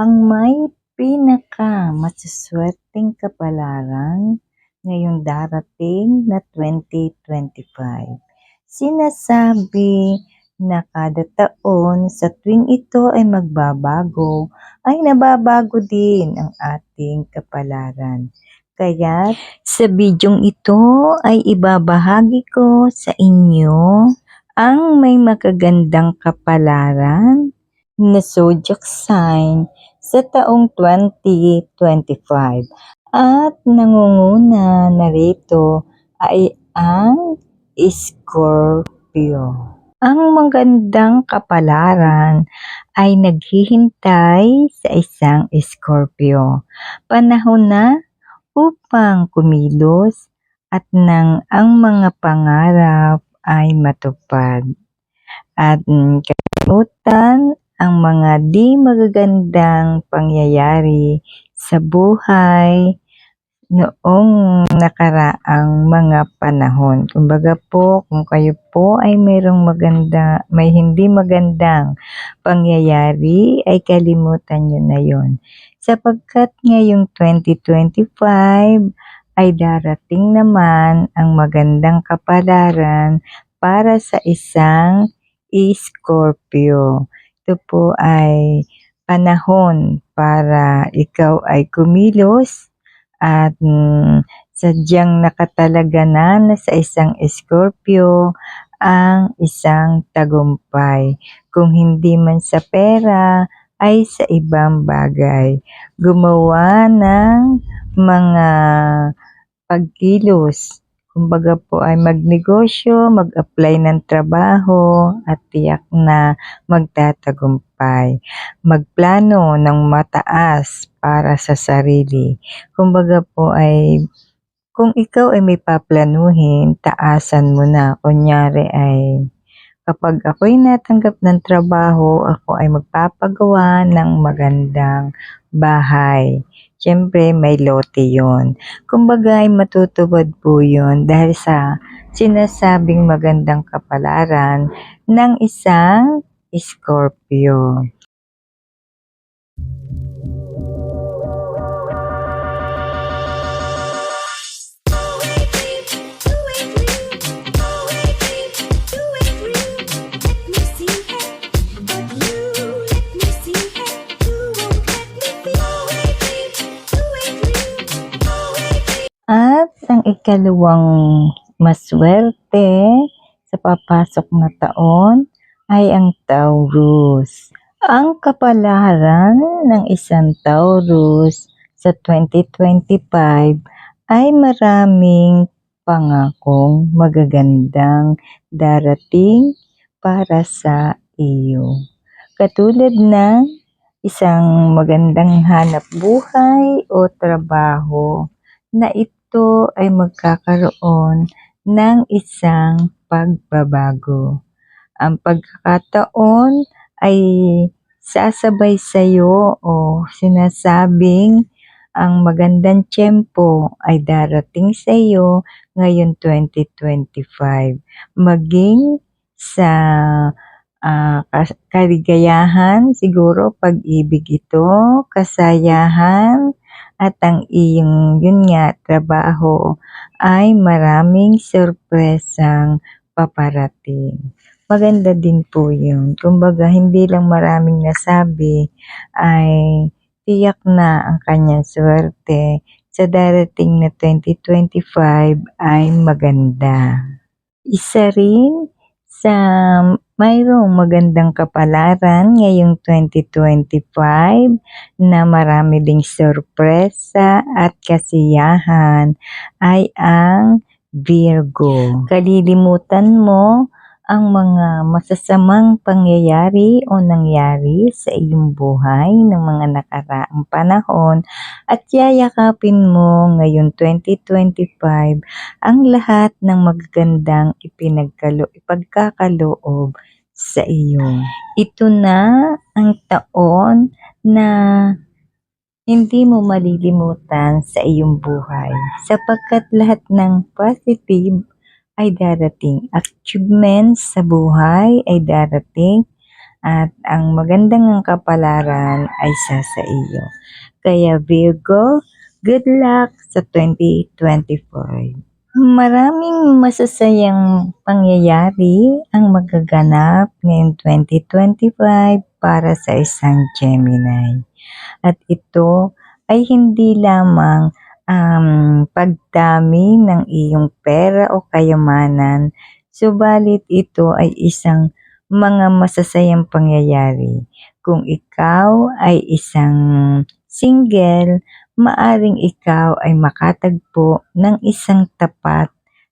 ang may pinaka masuswerteng kapalaran ngayong darating na 2025. Sinasabi na kada taon sa tuwing ito ay magbabago, ay nababago din ang ating kapalaran. Kaya sa bidyong ito ay ibabahagi ko sa inyo ang may magagandang kapalaran na zodiac sign sa taong 2025. At nangunguna narito ay ang Scorpio. Ang magandang kapalaran ay naghihintay sa isang Scorpio. Panahon na upang kumilos at nang ang mga pangarap ay matupad. At kalimutan ang mga di magagandang pangyayari sa buhay noong nakaraang mga panahon. Kumbaga po, kung kayo po ay mayroong maganda, may hindi magandang pangyayari, ay kalimutan nyo na yon. Sapagkat ngayong 2025 ay darating naman ang magandang kapalaran para sa isang Scorpio. Ito po ay panahon para ikaw ay kumilos at mm, sadyang nakatalaga na sa isang Scorpio ang isang tagumpay. Kung hindi man sa pera, ay sa ibang bagay. Gumawa ng mga pagkilos. Kumbaga po ay magnegosyo, mag-apply ng trabaho at tiyak na magtatagumpay. Magplano ng mataas para sa sarili. Kumbaga po ay kung ikaw ay may paplanuhin, taasan mo na. Kunyari ay kapag ako'y natanggap ng trabaho, ako ay magpapagawa ng magandang bahay. Siyempre, may lote yon. Kumbaga ay matutupad po yun dahil sa sinasabing magandang kapalaran ng isang Scorpio. Ikalawang maswerte sa papasok na taon ay ang Taurus. Ang kapalaran ng isang Taurus sa 2025 ay maraming pangakong magagandang darating para sa iyo. Katulad ng isang magandang hanap buhay o trabaho na ito ay magkakaroon ng isang pagbabago. Ang pagkakataon ay sasabay sa iyo o sinasabing ang magandang tiyempo ay darating sa iyo ngayon 2025. Maging sa kas- kaligayahan, siguro pag-ibig ito, kasayahan, at ang iyong yun nga trabaho ay maraming sorpresang paparating. Maganda din po yun. Kumbaga, hindi lang maraming nasabi ay tiyak na ang kanyang swerte sa darating na 2025 ay maganda. Isa rin sa mayroong magandang kapalaran ngayong 2025 na marami ding sorpresa at kasiyahan ay ang Virgo. Kalilimutan mo ang mga masasamang pangyayari o nangyari sa iyong buhay ng mga nakaraang panahon at yayakapin mo ngayon 2025 ang lahat ng magagandang ipinagkalo, ipagkakaloob sa iyo. Ito na ang taon na hindi mo malilimutan sa iyong buhay sapagkat lahat ng positive ay darating. Achievements sa buhay ay darating at ang magandang kapalaran ay sa sa iyo. Kaya Virgo, good luck sa 2024. Maraming masasayang pangyayari ang magaganap ngayong 2025 para sa isang Gemini. At ito ay hindi lamang um, pagdami ng iyong pera o kayamanan, subalit ito ay isang mga masasayang pangyayari. Kung ikaw ay isang single, maaring ikaw ay makatagpo ng isang tapat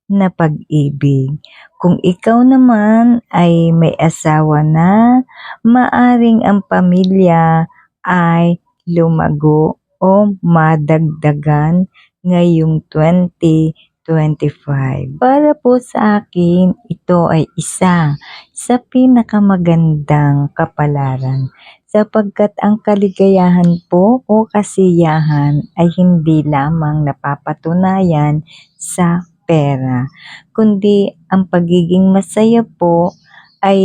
na pag-ibig. Kung ikaw naman ay may asawa na, maaring ang pamilya ay lumago o madagdagan ngayong 2025. Para po sa akin, ito ay isa sa pinakamagandang kapalaran sapagkat ang kaligayahan po o kasiyahan ay hindi lamang napapatunayan sa pera, kundi ang pagiging masaya po ay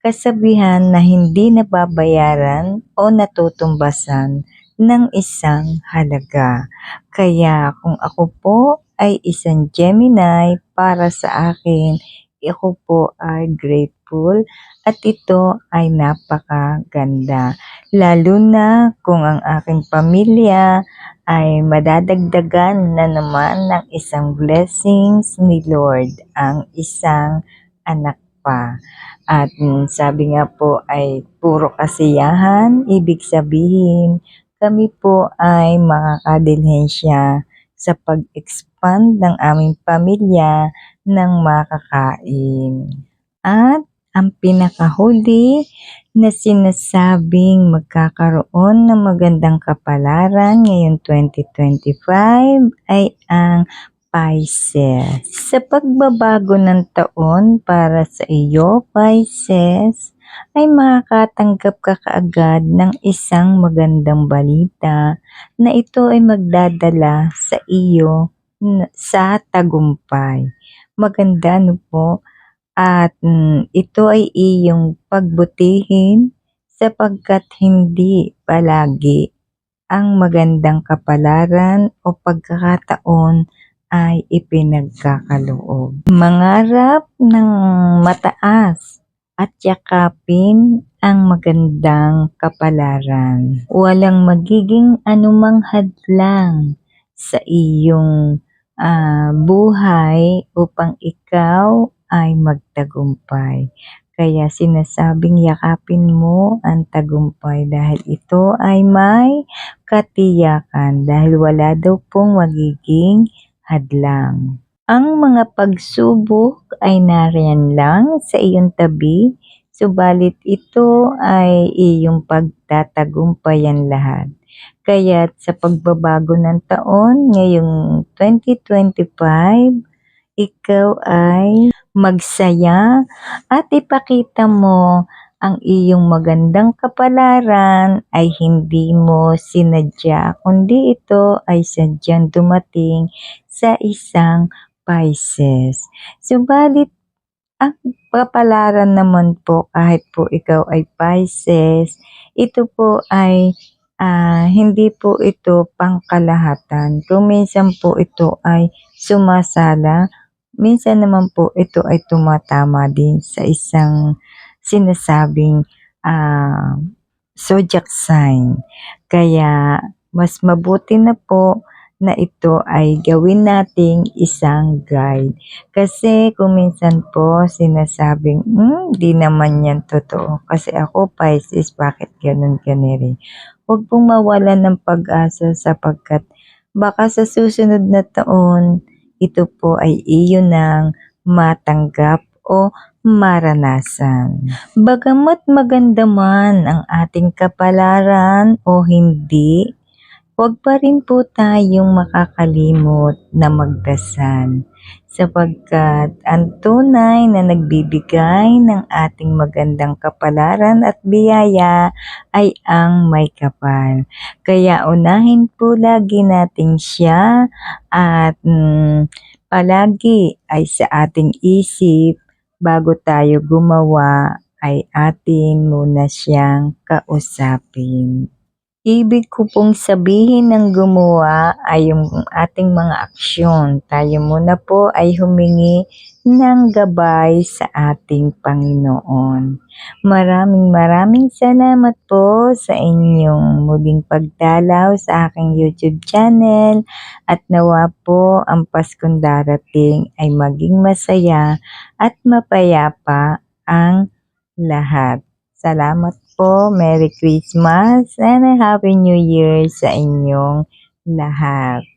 kasabihan na hindi nababayaran o natutumbasan ng isang halaga. Kaya kung ako po ay isang Gemini para sa akin, ako po ay grateful at ito ay napakaganda. Lalo na kung ang aking pamilya ay madadagdagan na naman ng isang blessings ni Lord ang isang anak pa. At sabi nga po ay puro kasiyahan, ibig sabihin kami po ay makakadilhensya sa pag-expand ng aming pamilya ng makakain. At ang pinakahuli na sinasabing magkakaroon ng magandang kapalaran ngayong 2025 ay ang Pisces. Sa pagbabago ng taon para sa iyo, Pisces, ay makakatanggap ka kaagad ng isang magandang balita na ito ay magdadala sa iyo sa tagumpay. Maganda no po at mm, ito ay iyong pagbutihin sapagkat hindi palagi ang magandang kapalaran o pagkakataon ay ipinagkakaloob. Mangarap ng mataas at yakapin ang magandang kapalaran. Walang magiging anumang hadlang sa iyong ah, buhay upang ikaw ay magtagumpay. Kaya sinasabing yakapin mo ang tagumpay dahil ito ay may katiyakan dahil wala daw pong magiging hadlang. Ang mga pagsubok ay nariyan lang sa iyong tabi, subalit ito ay iyong pagtatagumpayan lahat. Kaya sa pagbabago ng taon, ngayong 2025, ikaw ay magsaya at ipakita mo ang iyong magandang kapalaran ay hindi mo sinadya, kundi ito ay sadyang dumating sa isang Pisces. Subalit, ang kapalaran naman po kahit po ikaw ay Pisces, ito po ay ah, hindi po ito pangkalahatan. Kung minsan po ito ay sumasala, minsan naman po ito ay tumatama din sa isang sinasabing ah, zodiac sign. Kaya mas mabuti na po na ito ay gawin nating isang guide. Kasi kung minsan po sinasabing, hmm, naman yan totoo. Kasi ako Pisces, bakit ganun ganiri? Huwag pong mawalan ng pag-asa sapagkat baka sa susunod na taon, ito po ay iyo nang matanggap o maranasan. Bagamat maganda man ang ating kapalaran o hindi, huwag pa rin po tayong makakalimot na magdasal sapagkat ang tunay na nagbibigay ng ating magandang kapalaran at biyaya ay ang may kapal. Kaya unahin po lagi natin siya at mm, palagi ay sa ating isip bago tayo gumawa ay atin muna siyang kausapin. Ibig ko pong sabihin ng gumawa ay yung ating mga aksyon. Tayo muna po ay humingi ng gabay sa ating Panginoon. Maraming maraming salamat po sa inyong muling pagdalaw sa aking YouTube channel at nawa po ang Paskong darating ay maging masaya at mapayapa ang lahat. Salamat po. Merry Christmas and a Happy New Year sa inyong lahat.